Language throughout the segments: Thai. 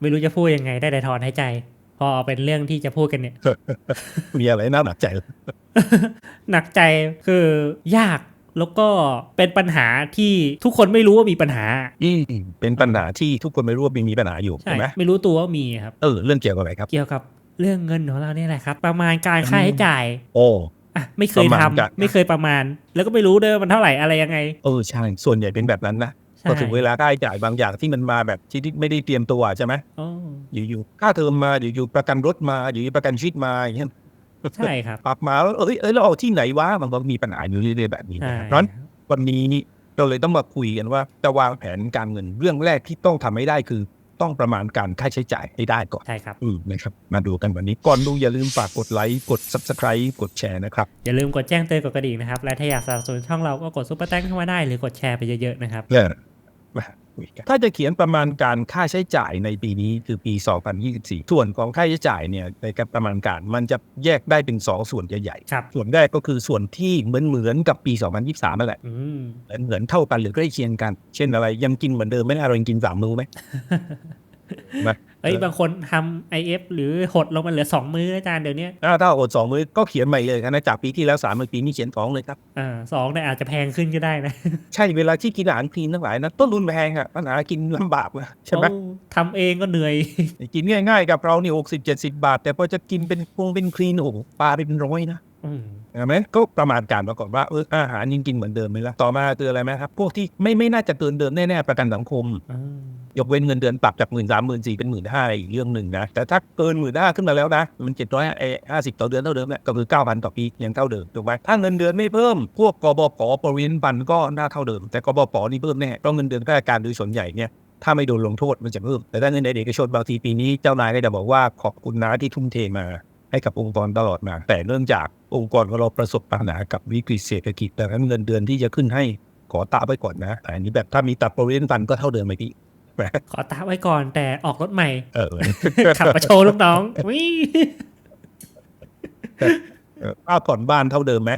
ไม่รู้จะพูดยังไงได้แต่ถอนหายใจ พอเป็นเรื่องที่จะพูดกันเนี่ย มีอะไรน่าหนักใจหนักใจคือยากแล้วก็เป็นปัญหาที่ทุกคนไม่รู้ว่ามีปัญหา อืมเป็นปัญหาที่ทุกคนไม่รู้ว่ามีมีปัญหาอยู่ใช่ใช่ไหมไม่รู้ตัวว่ามีครับ เออเรื่องเกี่ยวกับอะไรครับ เกี่ยวกับเรื่องเงินของเราเนี่ยแหละครับ ประมาณการค่าใช้จ่าย โอ้อะไม่เคยประทำมาณการไม่เคยประมาณ แล้วก็ไม่รู้ด้วยว่ามันเท่าไหร่อะไรยังไง เออใช่ส่วนใหญ่เป็นแบบนั้นนะใช่ พอถึงเวลาค่าใช้จ่ายบางอย่างที่มันมาแบบที่ไม่ได้เตรียมตัวใช่ไหมโอ้อยู่ๆค่าเทอมมาอยู่ๆประกันรถมาอยู่ๆประกันชีวิตมาอย่างเงี้ยใช่ครับปรับมาแล้วเอ้ยเอ้ยเราเอาที่ไหนวะมันก็มีปัญหาอยู่เรื่อยๆแบบนี้ใช่นะเพราะฉะนั้นวันนี้เราเลยต้องมาคุยกันว่าจะวางแผนการเงินเรื่องแรกที่ต้องทำให้ได้คือต้องประมาณการค่าใช้จ่ายให้ได้ก่อน ใช่ครับ อืมนะครับ มาดูกันวันนี้ ก่อนดูอย่าลืมฝากกดไลค์ กด subscribe กดแชร์นะครับ อย่าลืมกดแจ้งเตือนกดกระดิ่งนะครับ และถ้าอยากสนับสนุนช่องเราก็กดซุปเปอร์แตงเข้ามาได้หรือกดแชร์ไปเยอะๆนะครับ ถ้าจะเขียนประมาณการค่าใช้จ่ายในปีนี้คือปี 2024 ส่วนของค่าใช้จ่ายเนี่ยในการประมาณการมันจะแยกได้เป็นสองส่วนใหญ่ครับๆส่วนแรกก็คือส่วนที่เหมือนเหมือนๆกับปี 2023นั่นแหละอืมเหมือนเหมือนเท่ากันหรือใกล้เคียงกัน เช่นอะไรยังกินเหมือนเดิมไหมเรายังกินสามมื้อไหมนะ เอ้ยบางคนทำ IF หรือหดลงมาเหลือ 2 มื้ออาจารย์เดี๋ยวนี้ถ้าถ้าอดสองมื้อก็เขียนใหม่เลยครับนะจากปีที่แล้วสามปีนี้เขียนสองเลยครับอ่าสองเนี่ยอาจจะแพงขึ้นก็ได้นะ ใช่เวลาที่กินอาหารคลีนทั้งหลายนะต้นทุนแพงอะปัญหากินลำบากนะใช่ไหมโอ้ทำเองก็เหนื่อย กินง่ายๆ กับเรานี่หกสิบเจ็ดสิบาท แต่พอจะกินเป็นพวงเป็นคลีนโอ้โหปลาเป็นร้อยนะ อืมเห็นไหมก็ประมาณการมาก่อนว่าเอออาหารยังกินเหมือนเดิมไหมล่ะต่อมาคืออะไรไหมครับ พวกที่ไม่ไม่น่าจะเกินเดิมแน่ๆประกันสังคมอ่ายกเว้นเงินเดือนปรับจากหมื่นสามหมื่นสี่เป็นหมื่นห้าอีกเรื่องหนึ่งนะ แต่ถ้าเกินหมื่นห้าขึ้นมาแล้วนะ มันเจ็ดร้อยห้าสิบต่อเดือนเท่าเดิมแหละก็คือเก้าพันต่อปียังเท่าเดิมถูกไหมถ้าเงินเดือนไม่เพิ่ม พวกกบปปริญญาบันก็น่าเท่าเดิม แต่กบปนี่เพิ่มแน่เพราะเงินเดือนข้าราชการโดยส่วนใหญ่เนี่ยถ้าไม่โดนลงโทษมันจะเพิ่มแต่ถ้าเงินในเอกชนบางทีปีนี้เจ้านายก็จะบอกว่าขอบคุณนะที่ทุ่มเทมา ให้กับองค์กรตลอดมา แต่เนื่องจากองค์กรของเราประสบปัญหากับวิกฤตเศรษฐกิจดังนั้นเงินเดือนที่จะขึ้นให้ขอตาไว้ก่อนนะแต่อันนี้แบบถ้ามีตัดโปรวินฟันก็เท่าเดิมไหมพี่ขอตาไว้ก่อนแต่ออกรถใหม่ เออขับมาโชว์ลูกน้องวิเออค่าผ่อนบ้านเท่าเดิมไหม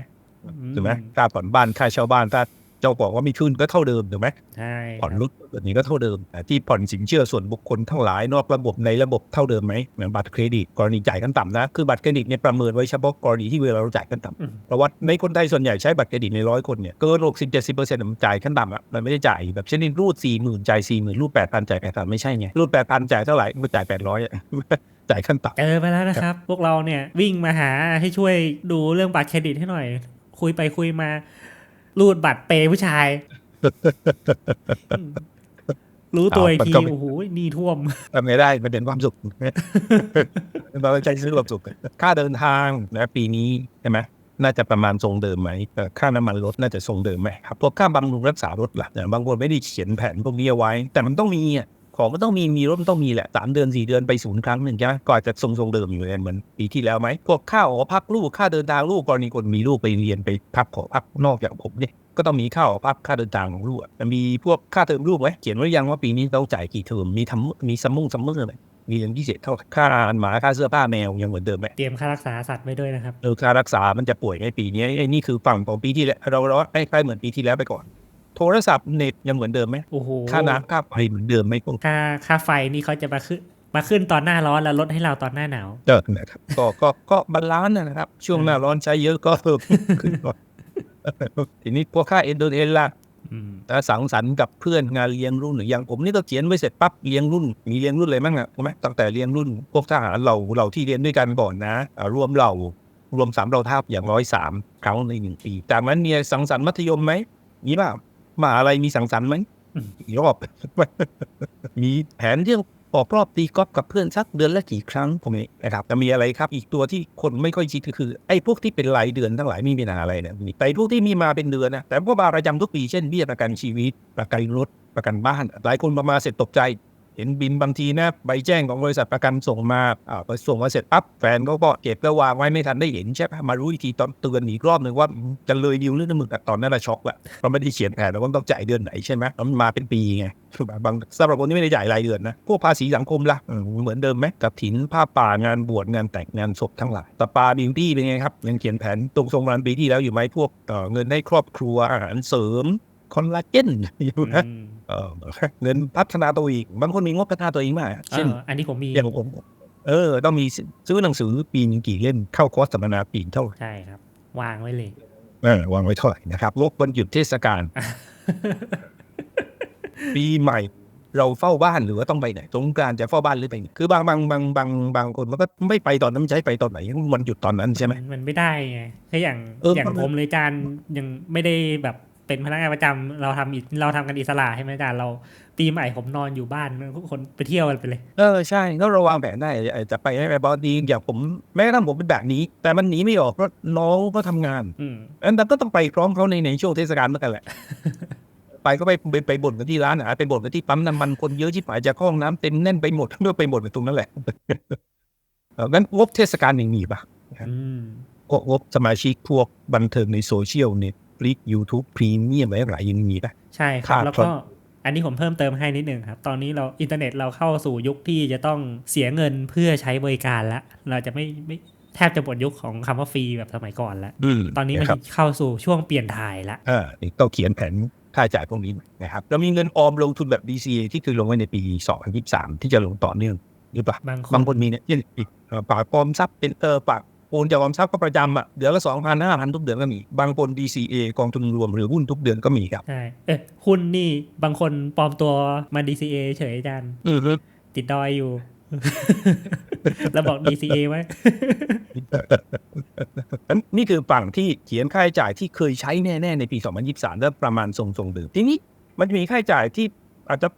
ถูกไหมค่าผ่อนบ้านค่าเช่าบ้านถ้า เจ้าของว่ามีขึ้นก็เท่าเดิมถูกไหมใช่ผ่อนรถแบบนี้ก็เท่าเดิมแต่ที่ผ่อนสินเชื่อส่วนบุคคลทั้งหลายนอกระบบในระบบเท่าเดิมไหมเหมือนบัตรเครดิตกรณีจ่ายขั้นต่ำนะคือบัตรเครดิตเนี่ยประเมินไว้เฉพาะกรณีที่เวลาเราจ่ายขั้นต่ำอืมเพราะว่าในคนไทยส่วนใหญ่ใช้บัตรเครดิตในร้อยคนเนี่ยเกินหกสิบเจ็ดสิบเปอร์เซ็นต์มันจ่ายขั้นต่ำอะมันไม่ได้จ่ายแบบเช่นรูดสี่หมื่นจ่ายสี่หมื่นรูดแปดพันจ่ายแปดพันไม่ใช่ไงรูดแปดพันจ่ายเท่าไหร่ก็จ่ายแปดร้อยจ่ายขั้นต่ำเจอไปแล้วนะครับ พวกเราเนี่ยวิ่งมาหาให้ช่วยดูเรื่องบัตรเครดิตให้หน่อย คุยไปคุยมา รูดบัตรเปย์ผู้ชายอืมรู้ตัวอีกทีมันก็ไม่โอ้โหหนี่ท่วมทำไงได้มันเป็นความสุขเราใจซื้อความสุขค่าเดินทางนะปีนี้ใช่ไหมน่าจะประมาณทรงเดิมไหมเอ่อค่าน้ำมันรถน่าจะทรงเดิมไหมครับพวกค่าบำรุงรักษารถล่ะเนี่ยบางคนไม่ได้เขียนแผนพวกนี้เอาไว้ แต่มันต้องมีอะ ของมันต้องมีมีรถมันต้องมีแหละสามเดือนสี่เดือนไปศูนย์ครั้งหนึ่งใช่ไหมก็อาจจะทรงทรงๆเดิมอยู่เลยเหมือนปีที่แล้วไหมพวกค่าหอพักลูกค่าเดินทางลูกกรณีคนมีลูกไปเรียนไปพักหอพักนอกอย่างผมเนี่ยก็ต้องมีค่าหอพักค่าเดินทางของลูกอะมีพวกค่าเทอมลูกไหมเขียนไว้ยังว่าปีนี้ต้องจ่ายกี่เทอมมีทำมีซัมมุงซัมเมอร์ไหมมีเงินพิเศษเท่าค่าอาหารหมาค่าเสื้อผ้าแมวยังเหมือนเดิมไหมเตรียมค่ารักษาสัตว์ไว้ด้วยนะครับเออค่ารักษามันจะป่วยไหมปีนี้ไอ้นี่คือฝั่งของปีที่แล้วเราเราใกล้ๆเหมือนปีที่แล้วไปก่อน โทรศัพท์เน็ตยังเหมือนเดิมไหมโอ้โหค่าน้ำค่าไฟเหมือนเดิมไหมพวกค่าค่าไฟนี่เขาจะมาขึ้นมาขึ้นตอนหน้าร้อนแล้วลดให้เราตอนหน้าหนาวเออนะครับก็ก็ก็บาลานซ์นะครับ ช่วงหน้าร้อนใช้เยอะก็เพิ่มขึ้นก่อนทีนี้พวกค่าเอ็นโดเอ็นล่ะอืมแล้วสังสรรค์กับเพื่อนงานเลี้ยงรุ่นหรือยังผมนี่ก็เขียนไว้เสร็จปั๊บเลี้ยงรุ่น มีเลี้ยงรุ่นอะไรบ้างอะใช่ไหมตั้งแต่เลี้ยงรุ่น พวกทหารเราเราที่เรียนด้วยกันก่อนนะอ่ารวมเรารวมสามเราทัพอย่างร้อยสามครั้งในหนึ่งปีจากนั้นมีสังสรรค์มัธยมไหมมีเปล่า มาอะไรมีสังสรรค์ไหมอีกรอบมีแผนเรื่องออกรอบตีกอล์ฟกับเพื่อนสักเดือนละกี่ครั้งพวกนี้นะครับจะมีอะไรครับ อีกตัวที่คนไม่ค่อยคิดก็คือไอ้พวกที่เป็นรายเดือนทั้งหลายไมีปัญหาอะไรเนี่ยแต่พวกที่มีมาเป็นเดือนนะแต่พวกมาประจำทุกปีเช่นเบี้ยประกันชีวิตประกันรถประกันบ้าน หลายคนมามาเสร็จตกใจ เห็นบินบางทีนะใบแจ้งของบริษัทประกันส่งมาอ่าส่งมาเสร็จปั๊บแฟนเขาก็เก็บแล้วางไว้ไม่ทันได้เห็นใช่ปะมารู้อีกทีตอนเตือนอีกรอบหนึ่งว่าจะเลยดิวเรื่องนั้นมึงแต่ตอนนั้นเราช็อกแหละเพราะไม่ได้เขียนแผนแล้วว่าต้องจ่ายเดือนไหนใช่ไหมมันมาเป็นปีไงบางสำหรับคนที่ไม่ได้จ่ายรายเดือนนะพวกภาษีสังคมล่ะเหมือนเดิมไหมกับถินผ้าป่างานบวชงานแต่งงานศพทั้งหลายตาปาบิวตี้เป็นไงครับยังเขียนแผนตรงทรงวันปีที่แล้วอยู่ไหมพวกเเงินให้ครอบครัวอาหารเสริมคอลลาเจนอยู่นะ เออเงินพัฒนาตัวเองบางคนมีงบพัฒนาตัวเองมากเอเช่นออันนี้ผมมีอย่างผมเออ ต้องมีซื้อหนังสือปีหนึงกี่เล่มเข้าคอร์สสัมมนาปีเท่าไหร่ใช่ครับ วางไว้เลยเออวางไว้เท่าไหร่นะครับลบวันหยุดเทศกาลปีใหม่เราเฝ้าบ้านหรือว่าต้องไปไหนสงกรานต์จะเฝ้าบ้านหรือไปไหนคือบางบางบางบางบางคนมันก็ไม่ไปตอนนั้นมันจะให้ไปตอนไหนวันหยุดตอนนั้นใช่ไหมมันไม่ได้ไงแค่อย่างเอออย่างมันผมเลยจานยังไม่ได้แบบ เป็นพนักงานประจำเราทำอิเราทำกันอิสระใช่ไหมจานเราปีใหม่ผมนอนอยู่บ้านทุกคนไปเที่ยวกันไปเลย เออใช่ถ้าเราวางแผนได้เอ่อจะไปให้ไปบอดีอย่างผมแม้กระทั่งผมเป็นแบบนี้ แต่มันหนีไม่ออกเพราะน้องก็ทำงานอืมอันนั้นก็ต้องไปพร้อมเขาในในช่วงเทศกาลเหมือนกันแหละไปก็ไปไปไปบ่นกันที่ร้านอาหารไปบ่นกันที่ปั๊มน้ำมันคนเยอะที่หมายจะเข้าห้องน้ำเต็มแน่นไปหมดเมื่อไปหมดไปตรงนั้นแหละเอองั้นงบเทศกาลยังมีปะอืมงบงบสมาชิกพวกบันเทิงในโซเชียลเน็ตฟลิกยู ทูบพรีเมียมอะไรหลายยังมีปะใช่ครับขาดแล้วครัก็บอันนี้ผมเพิ่มเติมให้นิดนึงครับ ตอนนี้เราอินเทอร์เน็ตเราเข้าสู่ยุคที่จะต้องเสียเงินเพื่อใช้บริการแล้วเราจะไม่ไม่แทบจะหมดยุคของคำว่าฟรีแบบสมัยก่อนแล้ว ตอนนี้มันครับเข้าสู่ช่วงเปลี่ยนถ่ายละอ่านี่ต้องเขียนแผนค่าใช้จ่ายพวกนี้นะครับเรามีเงินออมลงทุนแบบ DCA ที่คือลงไว้ในปี 2023 ที่จะลงต่อเนื่องหรือเปล่าบางคบางนคนมีเนี่ยเช่นเอ่อฝากออมทรัพย์เป็นเออฝาก โอนจากออมทรัพย์ก็ประจำอะเดือนละสองพันห้าพันทุกเดือนก็มี บางคน DCA กองทุนรวมหรือหุ้นทุกเดือนก็มีครับใช่เอ๊ะหุ้นนี่บางคนปลอมตัวมา DCA เฉยอาจารย์อือฮึติดดอยอยู่แล้วบอก DCA ไว้อันนี่คือฝั่งที่เขียนค่าใช้จ่ายที่เคยใช้แน่ ๆ ในปี 2023 แล้วประมาณทรงๆเดิมทีนี้มันจะมีค่าใช้จ่ายที่อาจจะ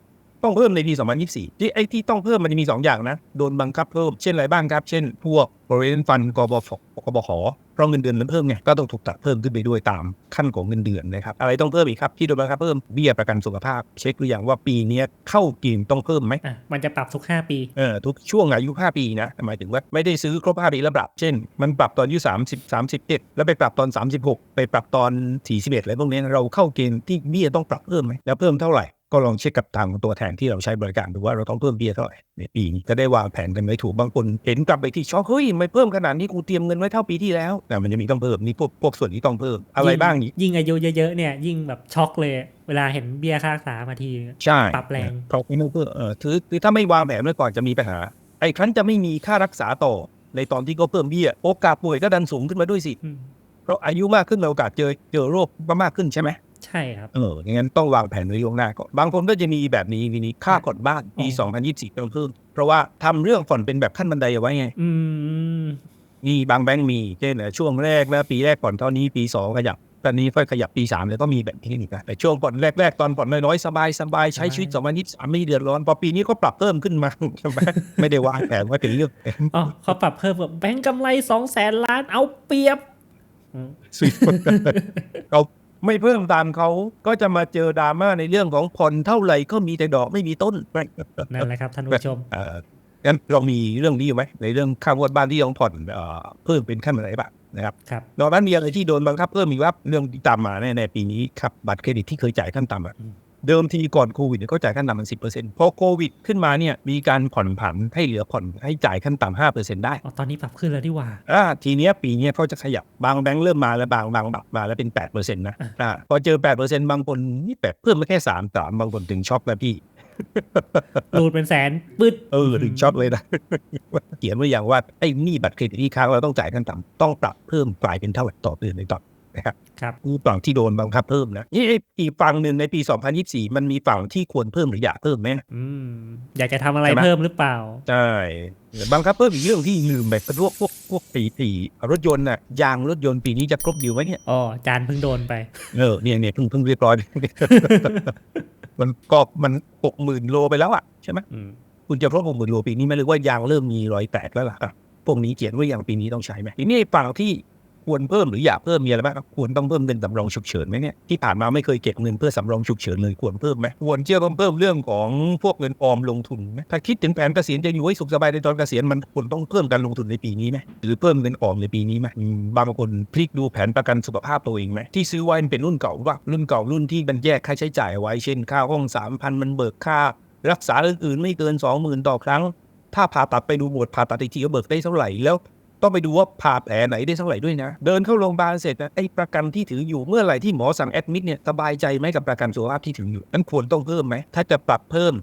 ต้องเพิ่มในปี 2024 ที่ไอ้ที่ต้องเพิ่มมันจะมี 2 อย่างนะ โดนบังคับเพิ่ม เช่นอะไรบ้างครับ เช่น พวก provident fund กบฟกบขเพราะเงินเดือนมันเพิ่มไง ก็ต้องถูกตัดเพิ่มขึ้นไปด้วยตามขั้นของเงินเดือนนะครับ อะไรต้องเพิ่มอีกครับ ที่โดนบังคับเพิ่ม เบี้ยประกันสุขภาพ เช็คหรือยังว่าปีเนี้ยเข้าเกณฑ์ต้องเพิ่มไหมอะมันจะปรับทุก 5 ปี เออ ทุกช่วงอายุ 5 ปีนะ หมายถึงว่าไม่ได้ซื้อครบ 5 ปีแล้วปรับ เช่น มันปรับตอนอายุ30 31 แล้วไปปรับตอน 36 ไปปรับตอน41อะไรพวกนี้เราเข้าเกณฑ์ที่เบี้ยต้องปรับเพิ่มไหมแล้วเพิ่มเท่าไหร่ ก็ลองเช็คกับทางตัวแทนที่เราใช้บริการดูว่าเราต้องเพิ่มเบี้ยเท่าไหร่ในปีนี้จะได้วางแผนกันไว้ถูกบางคนเห็นกลับไปที่ช็อกเฮ้ยไม่เพิ่มขนาดนี้กูเตรียมเงินไว้เท่าปีที่แล้วแต่มันจะมีต้องเพิ่มนี่พวกพวกส่วนนี้ต้องเพิ่มอะไรบ้างนี้ยิ่งอายุเยอะๆเนี่ยยิ่งแบบช็อกเลยเวลาเห็นเบี้ยค่ารักษามาทีใช่ปรับแรงเพราะไม่ต้องเพิ่มเออคือคือถ้าไม่วางแผนไว้ก่อนจะมีปัญหาไอ้ครั้นจะไม่มีค่ารักษาต่อในตอนที่เขาเพิ่มเบี้ยโอกาสป่วยก็ดันสูงขึ้นมาด้วยสิอืมเพราะอายุมากขึ้นเราโอกาสเจอเจอโรคก็มากขึ้นใช่ไหม ใช่ครับ เอออย่างนั้นต้องวางแผนไว้ล่วงหน้าก่อนบางคนก็จะมีแบบนี้มีนี้ค่าผ่อนบ้านปีอ๋อ2024เพิ่มขึ้นเพราะว่าทำเรื่องผ่อนเป็นแบบขั้นบันไดเอาไว้ไง อืมมีบางแบงก์มีเช่นเอ่อช่วงแรกแล้วปีแรกผ่อนเท่านี้ปีสองขยับตอนนี้ค่อยขยับปีสามเลยก็มีแบบนี้นะแต่ช่วงผ่อนแรก ๆ ตอนผ่อนน้อยๆสบายสบายๆใช้ชีวิต2023ไม่เดือดร้อน พอปีนี้ก็ปรับเพิ่มขึ้นมาใช่ไหมไม่ได้วางแผนไว้เป็นเรื่องอ๋อเขาปรับเพิ่มแบบแบงก์กำไรสองแสนล้านเอาเปรียบอืมสุดเรา ไม่เพิ่มตามเขาก็จะมาเจอดราม่าในเรื่องของผ่อนเท่าไหร่ก็มีแต่ดอกไม่มีต้นนั่นแหละครับท่านผู้ชมเอ่องั้นเรามีเรื่องนี้อยู่ไหมในเรื่องค่างวดบ้านที่ต้องผ่อนเอ่อเพิ่มเป็นขั้นบันไดบ้างนะครับครับนอกนั้นมีอะไรที่โดนบังคับเพิ่มอีกว่าเรื่องที่ตามมาแน่ในปีนี้ครับบัตรเครดิตที่เคยจ่ายขั้นต่ำอะอืม เดิมทีก่อนโควิดเนี่ยเขาจ่ายขั้นต่ำมันสิบเปอร์เซ็นต์พอโควิดขึ้นมาเนี่ยมีการผ่อนผันให้เหลือผ่อนให้จ่ายขั้นต่ำห้าเปอร์เซ็นต์ได้อ๋อตอนนี้ปรับขึ้นแล้วที่ว่าอ่าทีเนี้ยปีเนี้ยเขาจะขยับบางแบงค์เริ่มมาแล้วบางบางบัตรมาแล้วเป็นแปดเปอร์เซ็นต์นะอ่าพอเจอแปดเปอร์เซ็นต์บางคนนี่แปดเพิ่มมาแค่สามสามบางคนถึงช็อกแล้วพี่รูดเป็นแสนปืดเออถึงช็อกเลยนะเขียนไว้อย่างว่าไอ้หนี้บัตรเครดิตที่ค้างเราต้องจ่ายขั้นต่ำต้องปรับเพิ่มกลายเป็นเท่าไหร่ต่อเดือนในต่อ นะครับครับนี่ฝั่งที่โดนบังคับเพิ่มนะนี่ไอ้อีกฝั่งหนึ่งในปี 2024 มันมีฝั่งที่ควรเพิ่มหรืออยากเพิ่มไหมอืมอยากจะทำอะไรใช่ไหมเพิ่มหรือเปล่าใช่บังคับเพิ่มอีกเรื่องที่ลืมไปเป็นพวกพวกพวกปีปีรถยนต์น่ะยางรถยนต์ปีนี้จะครบดิวไหมเนี่ยอ๋อจานเพิ่งโดนไปเออเนี่ยเนี่ยเพิ่งเพิ่งเรียบร้อยมันก็มันหกหมื่นโลไปแล้วอะใช่ไหมอืมคุณจะครบหกหมื่นโลปีนี้ไหมหรือว่ายางเริ่มมีรอยแตกแล้วล่ะอะพวกนี้เขียนไว่าอย่างปีนี้ต้องใช้ไหมทีนี้ฝั่งที่ ควรเพิ่มหรืออยากเพิ่มมีอะไรบ้างครับควรต้องเพิ่มเงินสำรองฉุกเฉินไหมเนี่ยที่ผ่านมาไม่เคยเก็บเงินเพื่อสำรองฉุกเฉินเลยควรเพิ่มไหมควรเชื่อเพิ่มเพิ่มเรื่องของพวกเงินออมลงทุนไหมถ้าคิดถึงแผนเกษียณจะอยู่ให้สุขสบายในตอนเกษียณมันควรต้องเพิ่มการลงทุนในปีนี้ไหมหรือเพิ่มเงินออมในปีนี้ไหมบางคนพลิกดูแผนประกันสุขภาพตัวเองไหมที่ซื้อไว้มันเป็นรุ่นเก่าว่ารุ่นเก่ารุ่นที่มันแยกค่าใช้จ่ายไว้เช่นค่าห้องสามพันมันเบิกค่า รักษาอื่นๆไม่เกินสองหมื่นต่อครั้ง ถ้าผ่าตัดไปดูหมวดผ่าตัดอีกทีก็เบิกได้เท่าไหร่แล้ว ต้องไปดูว่าผ่าแผลไหนได้เท่าไหร่ด้วยนะ เดินเข้าโรงพยาบาลเสร็จนะไอ้ประกันที่ถืออยู่เมื่อไหร่ที่หมอสั่งแอดมิดเนี่ยสบายใจไหมกับประกันสุขภาพที่ถืออยู่นั้นควรต้องเพิ่มไหมถ้าจะปรับเพิ่ม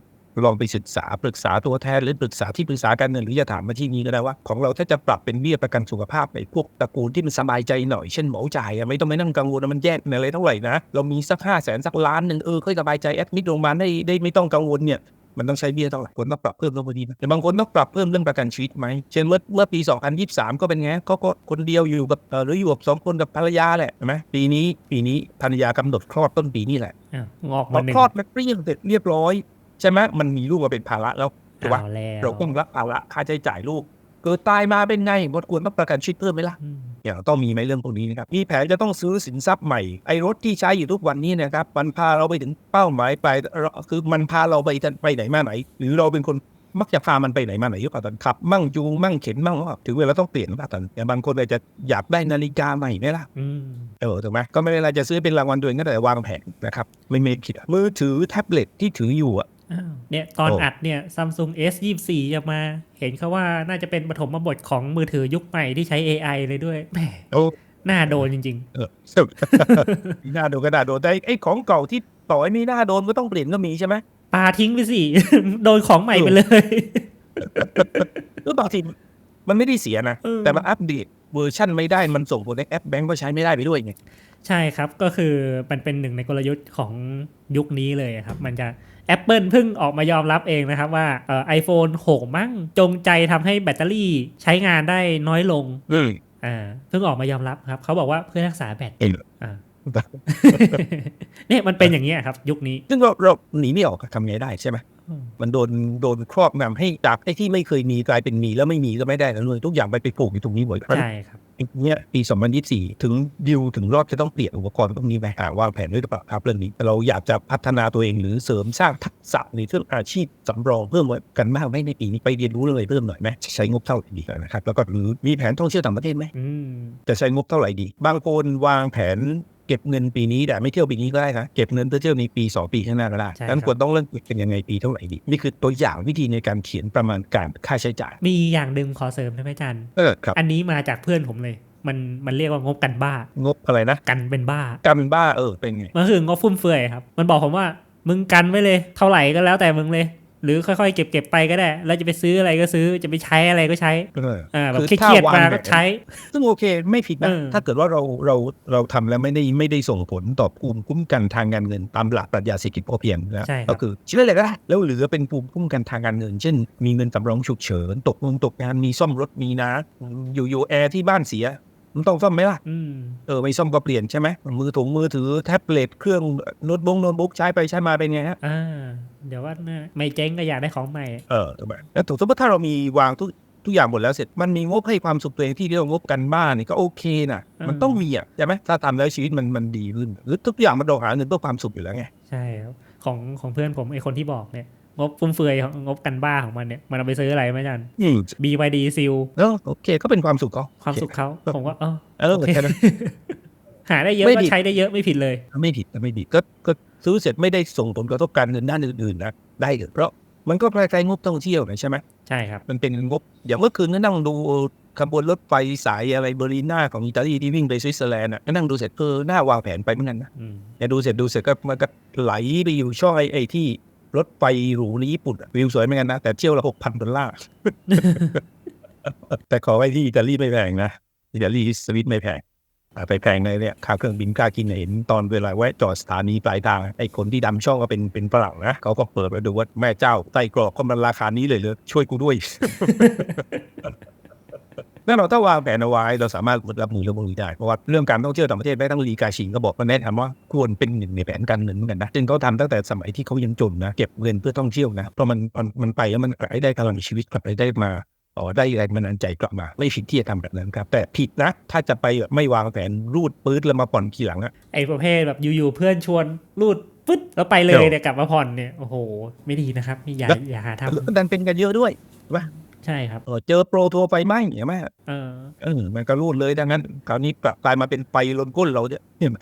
ลองไปศึกษาปรึกษาตัวแทนหรือปรึกษาที่ปรึกษาการเงินหรือจะถามมาที่นี้ก็ได้ว่า ของเราถ้าจะปรับเป็นเบี้ยประกันสุขภาพในพวกตระกูลที่มันสบายใจหน่อยเช่นหมอจ่ายไม่ต้องไปนั่งกังวลมันแย่อะไรเท่าไหร่นะเรามีสักห้าแสนสักล้านหนึ่งเออค่อยสบายใจแอดมิดโรงพยาบาลได้ได้ไม่ต้องกังวลเนี่ย มันต้องใช้เบี้ยเท่าไหร่คนต้องปรับเพิ่มลงมาดีนะแต่บางคนต้องปรับเพิ่มเรื่องประกันชีวิตไหมเช่นเมื่อเมื่อปี 2023 ก็เป็นไงก็ก็คนเดียวอยู่กับเอ่อหรืออยู่กับสองคนกับภรรยาแหละใช่ไหมปีนี้ปีนี้ภรรยากำหนดคลอดต้นปีนี่แหละอ้าวงอกพมาอหนึ่งคลอดมาเปรี้ยงเสร็จเรียบร้อยใช่ไหมมันมีลูกมาเป็นภาระแล้วถูกปะเอาแล้วเราต้องรับภาระค่าใช้จ่ายลูก เกิดตายมาเป็นไงบทควรต้องประกันชีวิตเพิ่มไหมล่ะอืมอย่างต้องมีไหมเรื่องพวกนี้นะครับมีแผนจะต้องซื้อสินทรัพย์ใหม่ไอ้รถที่ใช้อยู่ทุกวันนี้นะครับมันพาเราไปถึงเป้าหมายไปลายคือมันพาเราไปไปไหนมาไหน หรือเราเป็นคนมักจะพามันไปไหนมาไหนหรือเปล่าตอนขับ มั่งจูงมั่งเข็นมั่งหรือเปล่าถึงเวลาต้องเปลี่ยนหรือเปล่าตอนอย่างบางคนอาจจะอยากได้นาฬิกาใหม่ไหมล่ะอืมเออถูกไหมก็ไม่เป็นไรจะซื้อเป็นรางวัลตัวเองก็แต่วางแผนนะครับไม่ไม่ผิดอะมือถือแท็บเล็ตที่ถืออยู่อะอ้าว เนี่ยตอนโอ้อัดเนี่ยซัมซุง S 2 4จะมา เห็นเขาว่าน่าจะเป็นปฐมบทของมือถือยุคใหม่ที่ใช้ AI เลยด้วยแหมโอ้น่าโดนจริงเออน่าโดนก็น่าโดนแต่ไอ้ของเก่าที่ต่อให้มีหน้าโดนก็ต้องเปลี่ยนก็มีใช่ไหมๆปาทิ้งไปสิ โดนของใหม่ไปเลยหรือบางทีมันไม่ได้เสียนะเออแต่มันอัปเดตเวอร์ชันไม่ได้มันส่งผลให้แอปแบงก์ก็ใช้ไม่ได้ไปด้วยไงใช่ครับก็คือมันเป็นหนึ่งในกลยุทธ์ของยุคนี้เลยครับ มันจะ Apple เพิ่งออกมายอมรับเองนะครับว่าเอ่อไอโฟน6มั่งจงใจทำให้แบตเตอรี่ใช้งานได้น้อยลงอืมอ่าเพิ่งออกมายอมรับครับ เขาบอกว่าเพื่อรักษาแบตเองอ่าเนี่ยมันเป็นอย่างนี้ยครับ ยุคนี้ ซึ่งเราเราหนีไม่ออกทำไงได้ใช่ไหมอืมมันโดนโดนครอบงำให้จากไอ้ที่ไม่เคยมีกลายเป็นมีแล้วไม่มีก็ไม่ได้แล้วเลยทุกอย่างไปไปผูกอยู่ตรงนี้หมดใช่ครับ เนี่ยปี 2024 ถึงดิวถึงรอบจะต้องเปลี่ยนอุปกรณ์พวกนี้ไหมอ่าวางแผนไว้หรือเปล่าครับเรื่องนี้ เราอยากจะพัฒนาตัวเองหรือเสริมสร้างทักษะในเรื่องอาชีพสำรองเพิ่มไว้กันมากไหมในปีนี้ไปเรียนรู้เลยเพิ่มหน่อยไหมจะใช้งบเท่าไหร่ดีนะครับแล้วก็หรือมีแผนท่องเที่ยวต่างประเทศไหมอืมจะใช้งบเท่าไหร่ดี บางคนวางแผน เก็บเงินปีนี้แต่ไม่เที่ยวปีนี้ก็ได้นะเก็บเงินเพื่อเที่ยวในปีสองปีข้างหน้าก็ได้ใช่นั้นครับควรต้องเริ่มเก็บกันยังไงปีเท่าไหร่ดีนี่คือตัวอย่างวิธีในการเขียนประมาณการค่าใช้จ่าย มีอย่างหนึ่งขอเสริมได้ไหมอาจารย์เออครับอันนี้มาจากเพื่อนผมเลยมันมันเรียกว่างบกันบ้า งบอะไรนะ กันเป็นบ้าการเป็นบ้าเออเป็นไงมันคืองบฟุ่มเฟือยครับ มันบอกผมว่ามึงกันไว้เลย เท่าไหร่ก็แล้วแต่มึงเลย หรือค่อยๆเก็บเก็บไปก็ได้ แล้วจะไปซื้ออะไรก็ซื้อจะไปใช้อะไรก็ใช้เอออ่าแบบคือเครียดถ้าวางๆมาแผก็นใช้ ซึ่งโอเคไม่ผิดนะเออถ้าเกิดว่าเราเราเราทำแล้วไม่ได้ไม่ได้ส่งผลต่อภูมิคุ้มกันทางการเงินตามหลักปรัชญาเศรษฐกิจพอเพียงนะใช่ครับก็คือชิ้นอะไรก็ได้แล้วเหลือเป็นภูมิคุ้มกันทางการเงิน เช่น มีเงินสำรองฉุกเฉิน ตกงงตกงานมีซ่อมรถมีนะ อยู่อยู่แอร์ที่บ้านเสีย มันต้องซ่อมไหมล่ะอืมเออไม่ซ่อมก็เปลี่ยนใช่ไหมมือถุงมือถือแท็บเล็ตเครื่องโน้ตบุ๊กโน้ตบุ๊กใช้ไปใช้มาเป็นไงฮะอ่าเดี๋ยวว่าน่าไม่เจ๊งก็อยากได้ของใหม่เออถูกไหมแล้วถูกสมมติถ้าเรามีวางทุกทุกอย่างหมดแล้วเสร็จมันมีงบให้ความสุขตัวเองที่เรียกว่างบกันบ้านนี่ก็โอเคนะอืมมันต้องมีอะใช่ไหมถ้าทำแล้วชีวิตมันมันดีขึ้นหรือทุกอย่างมันเราหาเงินเพื่อความสุขอยู่แล้วไงใช่ครับของของเพื่อนผมไอคนที่บอกเนี่ย งบฟุ่มเฟือยของงบกันบ้าของมันเนี่ย มันเอาไปซื้ออะไรไหมอาจารย์อืม BYD ซิลแล้วโอเคก็เป็นความสุขเขาความสุขเขาผมว่าเออเออโอเคแค่นั้นหาได้เยอะไม่ก็ผิดใช้ได้เยอะไม่ผิดเลย ไม่ผิดไม่ผิดก็ก็ซื้อเสร็จไม่ได้ส่งผลกระทบการเงินด้านอื่นๆนะได้เลยเพราะมันก็คล้ายๆงบท่องเที่ยวนะใช่ไหมใช่ครับ มันเป็นงบอย่างเมื่อคืนก็นั่งดูขบวนรถไฟสายอะไรเบอร์ลิน่าของอิตาลีที่วิ่งไปสวิตเซอร์แลนด์อะก็นั่งดูเสร็จเออน่าวางแผนไปเหมือนกันนะอืมเนี่ยดูเสร็จดูเสร็จก็มันก็ไหลไปอยู่ช่องไอ้ไอ้ที่ รถไฟหรูในญี่ปุ่นวิวสวยเหมือนกันนะ แต่เที่ยวละหกพันดอลลาร์แต่ขอไว้ที่อิตาลีไม่แพงนะอิตาลีสวิตไม่แพงอ่ไปแพงในเนี่ยค่าเครื่องบินค่ากินเห็นตอนเวลาแวะจอดสถานีปลายทางไอ้คนที่ดำช่องก็เป็นเป็นฝรั่งนะเขาก็เปิดมาดูว่าแม่เจ้าไส้กรอกก็มันราคานี้เลยเลยช่วยกูด้วย แน่นอนถ้าวางแผนเอาไว้เราสามารถรับมือเรื่องพวกนี้ได้ เพราะว่าเรื่องการท่องเที่ยวต่างประเทศแม้กระทั่งลีกาชิงก็บอกว่าแนะนำว่าควรเป็นหนึ่งในแผนการเงินเหมือนกันนะซึ่งเขาทำตั้งแต่สมัยที่เขายังจนนะเก็บเงินเพื่อท่องเที่ยวนะเพราะมันมันมันไปแล้วมันกลับได้พลังชีวิตกลับไปได้มาอ๋อได้แรงบันดาลใจกลับมา ไม่ผิดที่จะทำแบบนั้นครับ แต่ผิดนะ ถ้าจะไปแบบไม่วางแผนรูดปื๊ดแล้วมาผ่อนทีหลังอะไอ้ประเภทแบบอยู่ๆเพื่อนชวนรูดปึ๊ดแล้วไปเลเดี๋ยยวเนี่ยกลับมาผ่อนเนี่ยโอ้โห ไม่ดีนะครับอย่าอย่าหาทแล้วดันเป็นกันเยอะด้วยำ ใช่ครับ เออเจอโปรทัวร์ไฟไหม้เห็นไหมเออเออมันก็รูดเลยดังนั้นคราวนี้กลับกลายมาเป็นไฟลนก้นเราเนี่ยเห็นไหม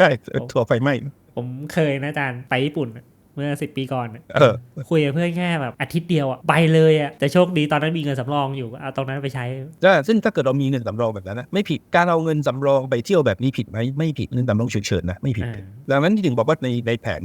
ทัวร์ไฟไหม้ผมเคยนะอาจารย์ไปญี่ปุ่นอะเมื่อสิบปีก่อนอะเออคุยกับเพื่อนแค่แบบอาทิตย์เดียวอะไปเลยอะแต่โชคดีตอนนั้นมีเงินสำรองอยู่เอาตรงนั้นไปใช้ใช่ซึ่งถ้าเกิดเรามีเงินสำรองแบบนั้นนะไม่ผิดการเอาเงินสำรองไปเที่ยวแบบนี้ผิดไหมไม่ผิดเงินสำรองฉุกเฉินนะไม่ผิดอ่าดังนั้นที่ถึงบอกว่าในในแผน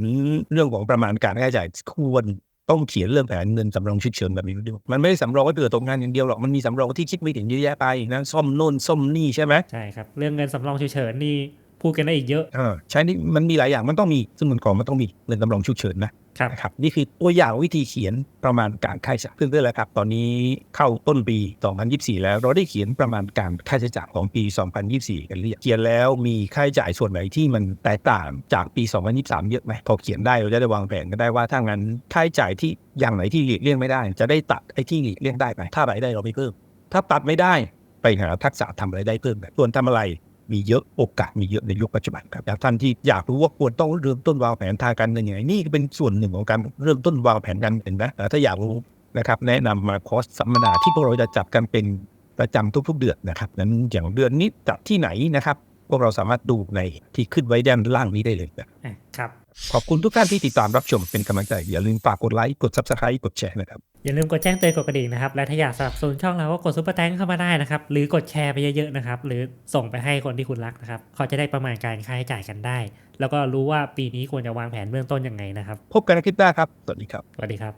เรื่องของประมาณการค่าใช้จ่ายควร ต้องเขียนเรื่องแผนเงินสำรองฉุกเฉินแบบนี้ด้วยมันไม่ได้สำรองไว้เผื่อตกงานอย่างเดียวหรอก มันมีสำรองที่คิดไม่ถึงเยอะแยะไปนะซ่อมโน่นซ่อมนี่ใช่ไหมใช่ครับ เรื่องเงินสำรองฉุกเฉินนี่พูดกันได้อีกเยอะเออใช้นี่มันมีหลายอย่างมันต้องมีซึ่งมันก่อนมันต้องมีเงินสำรองฉุกเฉินนะครับ นะครับนี่คือตัวอย่างวิธีเขียนประมาณการค่าใช้จ่ายเพื่อนๆแล้วครับ ตอนนี้เข้าต้นปี 2024 แล้วเราได้เขียนประมาณการค่าใช้จ่ายของปี 2024 กันหรือยังเขียนแล้วมีค่าใช้จ่ายส่วนไหนที่มันแตกต่างจากปี 2023 เยอะไหมพอเขียนได้เราจะได้วางแผนกันได้ว่าถ้างั้นค่าใช้จ่ายที่อย่างไหนที่หลีกเลี่ยงไม่ได้ จะได้ตัดไอ้ที่หลีกเลี่ยงได้ไปถ้ารายได้เราไม่เพิ่ม ถ้าตัดไม่ได้ไปหาทักษะทำอะไรได้เพิ่มแบบส่วนทำอะไร มีเยอะโอกาสมีเยอะในยุคปัจจุบันครับท่านที่อยากรู้ว่าควรต้องเริ่มต้นวางแผนทางการเงินยังไงนี่ก็เป็นส่วนหนึ่งของการเริ่มต้นวางแผนการเงินนะเอ่ถ้าอยากรู้นะครับแนะนำมาคอร์สสัมมนาที่พวกเราจะจัดกันเป็นประจำทุกๆเดือนนะครับนั้นอย่างเดือนนี้จัดที่ไหนนะครับพวกเราสามารถดูในที่ขึ้นไว้ด้านล่างนี้ได้เลยนะครับ ขอบคุณทุกท่านที่ติดตามรับชมเป็นกำลังใจ อย่าลืมฝากกดไลค์กด subscribe กดแชร์นะครับ อย่าลืมกดแจ้งเตือนกดกระดิ่งนะครับ และถ้าอยากสนับสนุนช่องเราก็กดซุปเปอร์แตงเข้ามาได้นะครับ หรือกดแชร์ไปเยอะๆนะครับ หรือส่งไปให้คนที่คุณรักนะครับเขาจะได้ประมาณการค่าใช้จ่ายกันได้ แล้วก็รู้ว่าปีนี้ควรจะวางแผนเบื้องต้นยังไงนะครับ พบกันในคลิปหน้าครับ สวัสดีครับ สวัสดีครับ